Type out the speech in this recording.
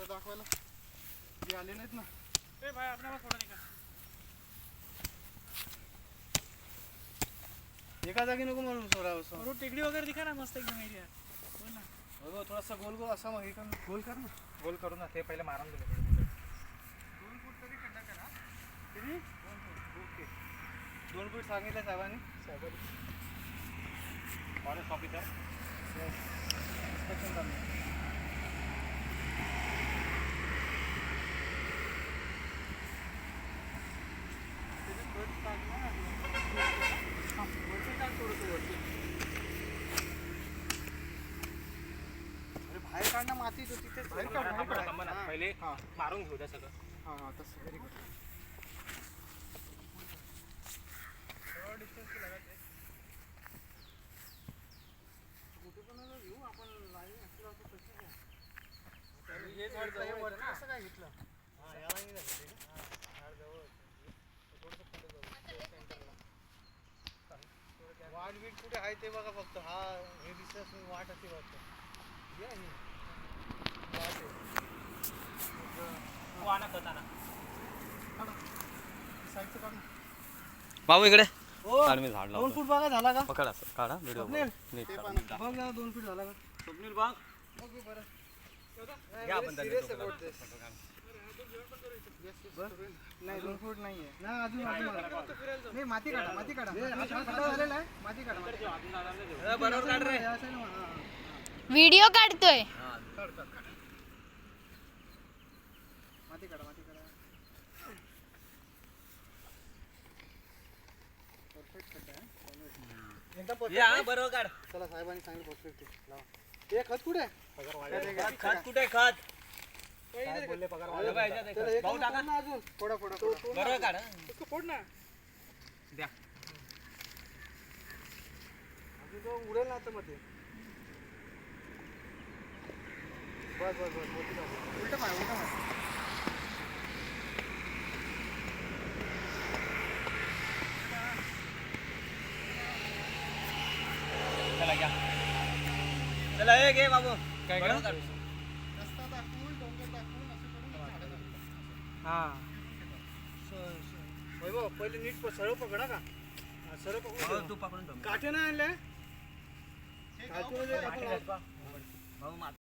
तुला दाखवायला. जे आले नाहीत ना. ए भाई आपल्याला फोटो निघा एका जागी नको म्हणून सोडा असं. रोड टेकडी वगैरे दिखा ना मस्त एकदम एरिया बोल ना. हो थोडासा गोल गोल असा मग हे कर. गोल कर ना. गोल करू ना ते पहिले मारून दिले दोन फूट तरी खड्डा करा. किती? दोन फूट. ओके. दोन फूट सांगितलं साहेबांनी. फॉरेस्ट ऑफिसर Inspection चालू. त्याची खत टाक ना. हा, वरती टाक थोडंसं वरती. अरे बाहेर काढ ना माती तू तिथेच बाहेर काढ बाहेर काढ. हा, पहिले हा मारून घेऊ द्या सगळं हा हा तसं व्हेरी गुड कुठे पण नका घेऊ आपण लाईन असं लावतो तशी घ्या. हे असं काय घेतलं हा? हा, होतं. वाट बीट कुठे आहे ते बघा फक्त हा हे दिसत वाट अशी वाटतं भाऊ इकडे. काढ मी झाड दोन फूट बघा झाला का? पकड असं काढा व्हिडिओ स्वप्नील, नीट ते काढ. पण बघ जरा दोन फूट झाला का? स्वप्नील बाग घ्या आपण त्यांनी? नाही दोन फूट नाहीये. ना अजून अजून अजून. नाही माती काढा माती काढा. माती हा खड्डा झालेला आहे? माती काढा माती काढा. बरोबर काढ रे. या side ला. व्हिडिओ काढतोय. काढ. काढ काढ माती काढा माती काढा परफेक्ट खड्डा आहे चालू आहे. एकदम perfect या आहे? बरोबर काढ चला साहेबांनी सांगितलं परफेक्ट आहे लावा हे खत. कुठे? खत कुठे खत बोलले पगार हे भाऊ टाका. ना अजून. बरोबर काढ फोड ना. द्या. अजून तो उडेल ना आता मध्ये. बस बस बस मोठी झाली. उलटं पाय चला घ्या चला हे घे बाबू काय बरोबर हा स- स- वैभव पहिले नीट प- सरळ पकडा का हा, सरळ पकडून तू पकडून काठे नाही आणले काठे भाऊ मात